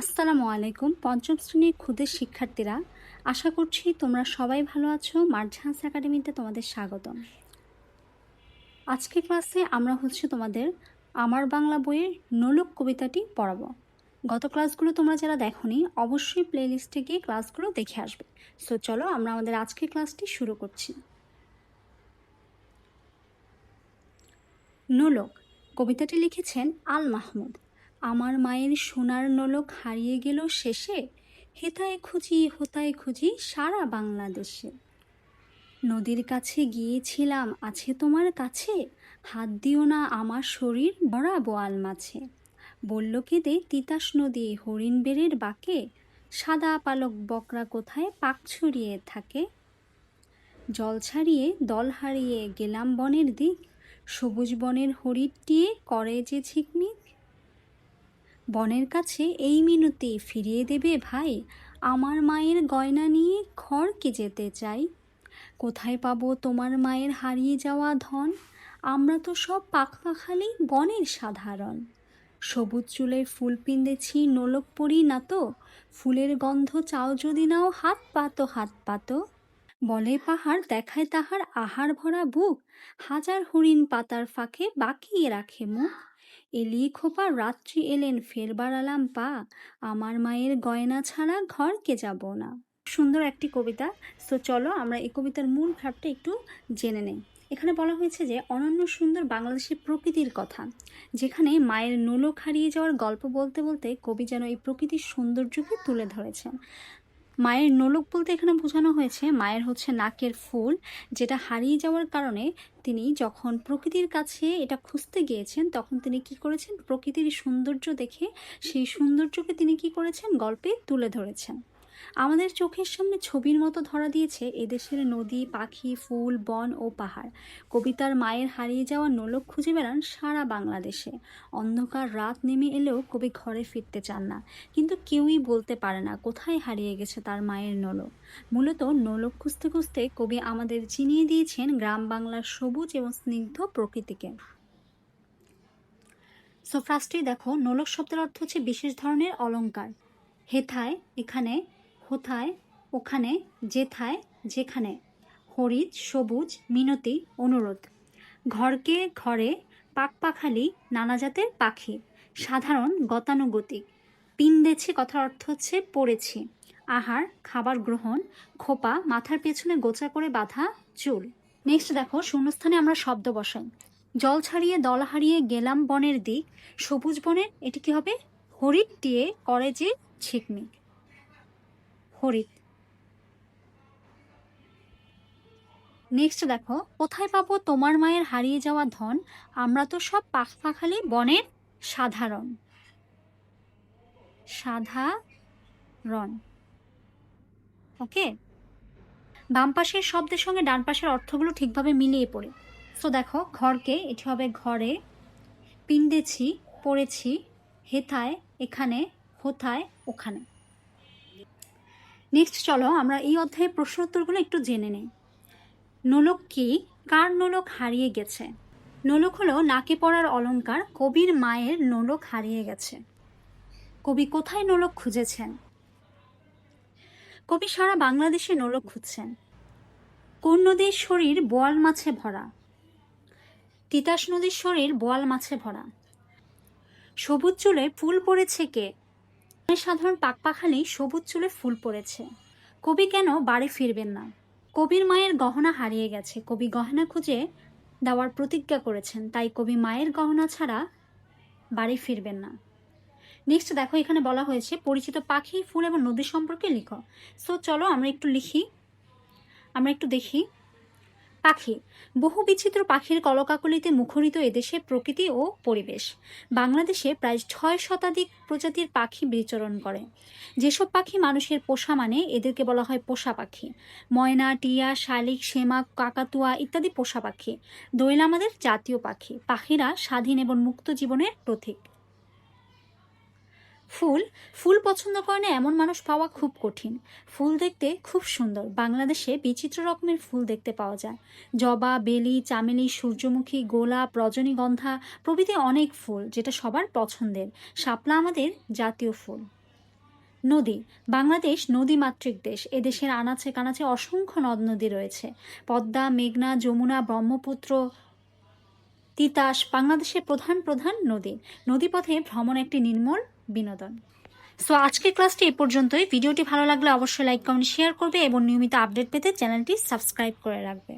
আসসালামু আলাইকুম, পঞ্চম শ্রেণির ক্ষুদের শিক্ষার্থীরা। আশা করছি তোমরা সবাই ভালো আছো। মার্ঝান্স একাডেমিতে তোমাদের স্বাগতম। আজকের ক্লাসে আমরা হচ্ছে তোমাদের আমার বাংলা বইয়ের নোলক কবিতাটি পড়াবো। গত ক্লাসগুলো তোমরা যারা দেখোনি, অবশ্যই প্লেলিস্টে গিয়ে ক্লাসগুলো দেখে আসবে। সো চলো আমরা আমাদের আজকের ক্লাসটি শুরু করছি। নোলক, কবিতাটি লিখেছেন আল মাহমুদ। আমার মায়ের সোনার নলক হারিয়ে গেল শেষে, হেতায় খুঁজি, হোতায় খুঁজি সারা বাংলাদেশে। নদীর কাছে গিয়েছিলাম, আছে তোমার কাছে? হাত দিও না আমার শরীর ভরা বোয়াল মাছে। বলল কেঁদে তিতাস নদী হরিণ বেড়ের বাঁকে, সাদা পালক বকরা কোথায় পাক ছড়িয়ে থাকে? জল ছাড়িয়ে দল হারিয়ে গেলাম বনের দিক, সবুজ বনের হরিণটিয়ে করে যে ঝিকমিক বনের কাছে এই মিনতি ফিরিয়ে দেবে ভাই। আমার মায়ের গয়না নিয়ে ঘরকে যেতে চাই? কোথায় পাবো তোমার মায়ের হারিয়ে যাওয়া ধন? আমরা তো সব পাখাখালি বনের সাধারণ। সবুজ চুলে ফুল পিন্দেছি নোলক পরি না তো? ফুলের গন্ধ চাও যদি নাও হাত পাতো হাত পাতো। বলে পাহাড় দেখায় তাহার আহার ভরা বুক। হাজার হরিণ পাতার ফাঁকে বাকিয়ে রাখে মুখ। এলি খোপা রাত্রি এলেন, ফেরবার আলাম পা, আমার মায়ের গয়না ছাড়া ঘরকে যাব না। সুন্দর একটি কবিতা। সো চলো আমরা এই কবিতার মূল ভাবটা একটু জেনে নেই। এখানে বলা হয়েছে যে, অনন্য সুন্দর বাংলাদেশের প্রকৃতির কথা, যেখানে মায়ের নোলক হারিয়ে যাওয়ার গল্প বলতে বলতে কবি যেন এই প্রকৃতির সৌন্দর্যকে তুলে ধরেছেন। মায়ের নোলক বলতে এখানে বোঝানো হয়েছে মায়ের হচ্ছে নাকের ফুল, যেটা হারিয়ে যাওয়ার কারণে তিনি যখন প্রকৃতির কাছে এটা খুঁজতে গিয়েছেন, তখন তিনি কি করেছেন? প্রকৃতির সৌন্দর্য দেখে সেই সৌন্দর্যকে তিনি কি করেছেন? গল্পে তুলে ধরেছেন। আমাদের চোখের সামনে ছবির মতো ধরা দিয়েছে এদেশের নদী, পাখি, ফুল, বন ও পাহাড়। কবিতার মায়ের হারিয়ে যাওয়া নোলক খুঁজে বেড়ান সারা বাংলাদেশে। অন্ধকার রাত নেমে এলেও কবি ঘরে ফিরতে চান না। কিন্তু কেউই বলতে পারে না কোথায় হারিয়ে গেছে তার মায়ের নোলক। মূলত নোলক খুঁজতে খুঁজতে কবি আমাদের চিনিয়ে দিয়েছেন গ্রাম বাংলার সবুজ এবং স্নিগ্ধ প্রকৃতিকে। সো ফার্স্টেই দেখো, নোলক শব্দের অর্থ হচ্ছে বিশেষ ধরনের অলংকার। হেথায় এখানে হোথায়, ওখানে, যেথায়, যেখানে। হরিৎ, সবুজ, মিনতি, অনুরোধ। ঘরকে ঘরে, পাকপাখালি নানা জাতের পাখি। সাধারণ, গতানুগতিক। পিন্দেছি কথার অর্থ হচ্ছে পড়েছি। আহার, খাবার গ্রহণ, খোপা, মাথার পেছনে গোচা করে বাঁধা চুল। নেক্সট দেখো, শূন্যস্থানে আমরা শব্দ বসাই। জল ছাড়িয়ে দল হারিয়ে গেলাম বনের দিক। সবুজ বনের এটি কি হবে? হরিৎ দিয়ে করে যে ছিকমিক। হরিৎ নেক্সট দেখো, কোথায় পাবো তোমার মায়ের হারিয়ে যাওয়া ধন? আমরা তো সব পাখপাখালি বনের সাধারণ। সাধারণ। ওকে বাম পাশের শব্দের সঙ্গে ডান পাশের অর্থগুলো ঠিকভাবে মিলিয়ে পড়ে। সো দেখো, ঘরকে, এটি হবে ঘরে পিন্দেছি পড়েছি, হেথায়, এখানে, হোথায়, ওখানে। নেক্সট চলো আমরা এই অধ্যায়ের প্রশ্ন উত্তরগুলো একটু জেনে নিই। নোলক কি? কার নোলক হারিয়ে গেছে? নোলক হলো নাকে পড়ার অলঙ্কার কবির মায়ের নোলক হারিয়ে গেছে। কবি কোথায় নোলক খুঁজেছেন? কবি সারা বাংলাদেশে নোলক খুঁজছেন। কোন নদীর শরীর বোয়াল মাছে ভরা? তিতাস নদীর শরীর বোয়াল মাছে ভরা। সবুজ চুলে ফুল পড়েছে কে? সাধারণ পাকপাখালি সবুজ চুলে ফুল পড়েছে। কবি কেন বাড়ি ফিরবেন না? কবির মায়ের গহনা হারিয়ে গেছে। কবি গহনা খুঁজে দেওয়ার প্রতিজ্ঞা করেছেন, তাই কবি মায়ের গহনা ছাড়া বাড়ি ফিরবেন না। নেক্সট দেখো, এখানে বলা হয়েছে, পরিচিত পাখি, ফুল এবং নদী সম্পর্কে লিখো। সো চলো আমরা একটু লিখি। আমরা একটু দেখি। পাখি। বহু বিচিত্র পাখির কলকাকলিতে মুখরিত এদেশে প্রকৃতি ও পরিবেশ। বাংলাদেশে প্রায় ছয় শতাধিক প্রজাতির পাখি বিচরণ করে। যেসব পাখি মানুষের পোষা মানে এদেরকে বলা হয় পোষা পাখি। ময়না, টিয়া, শালিক সেমা কাকাতুয়া ইত্যাদি পোষা পাখি। দোয়েল আমাদের জাতীয় পাখি। পাখিরা স্বাধীন এবং মুক্ত জীবনের প্রতীক। ফুল ফুল পছন্দ করে না এমন মানুষ পাওয়া খুব কঠিন। ফুল দেখতে খুব সুন্দর। বাংলাদেশে বিচিত্র রকমের ফুল দেখতে পাওয়া যায়। জবা, বেলি, চামেলি, সূর্যমুখী, গোলাপ, রজনীগন্ধা প্রভৃতি অনেক ফুল যেটা সবার পছন্দের। শাপলা আমাদের জাতীয় ফুল। নদী। বাংলাদেশ নদীমাতৃক দেশ। এদেশের আনাচে কানাচে অসংখ্য নদ নদী রয়েছে। পদ্মা, মেঘনা, যমুনা, ব্রহ্মপুত্র তিতাস বাংলাদেশের প্রধান প্রধান নদী। নদীপথে ভ্রমণ একটি নির্মল বিনোদন। সো আজকের ক্লাসটি এ পর্যন্তই। ভিডিওটি ভালো লাগলে অবশ্যই লাইক কমেন্ট শেয়ার করবে এবং নিয়মিত আপডেট পেতে চ্যানেলটি সাবস্ক্রাইব করে রাখবে।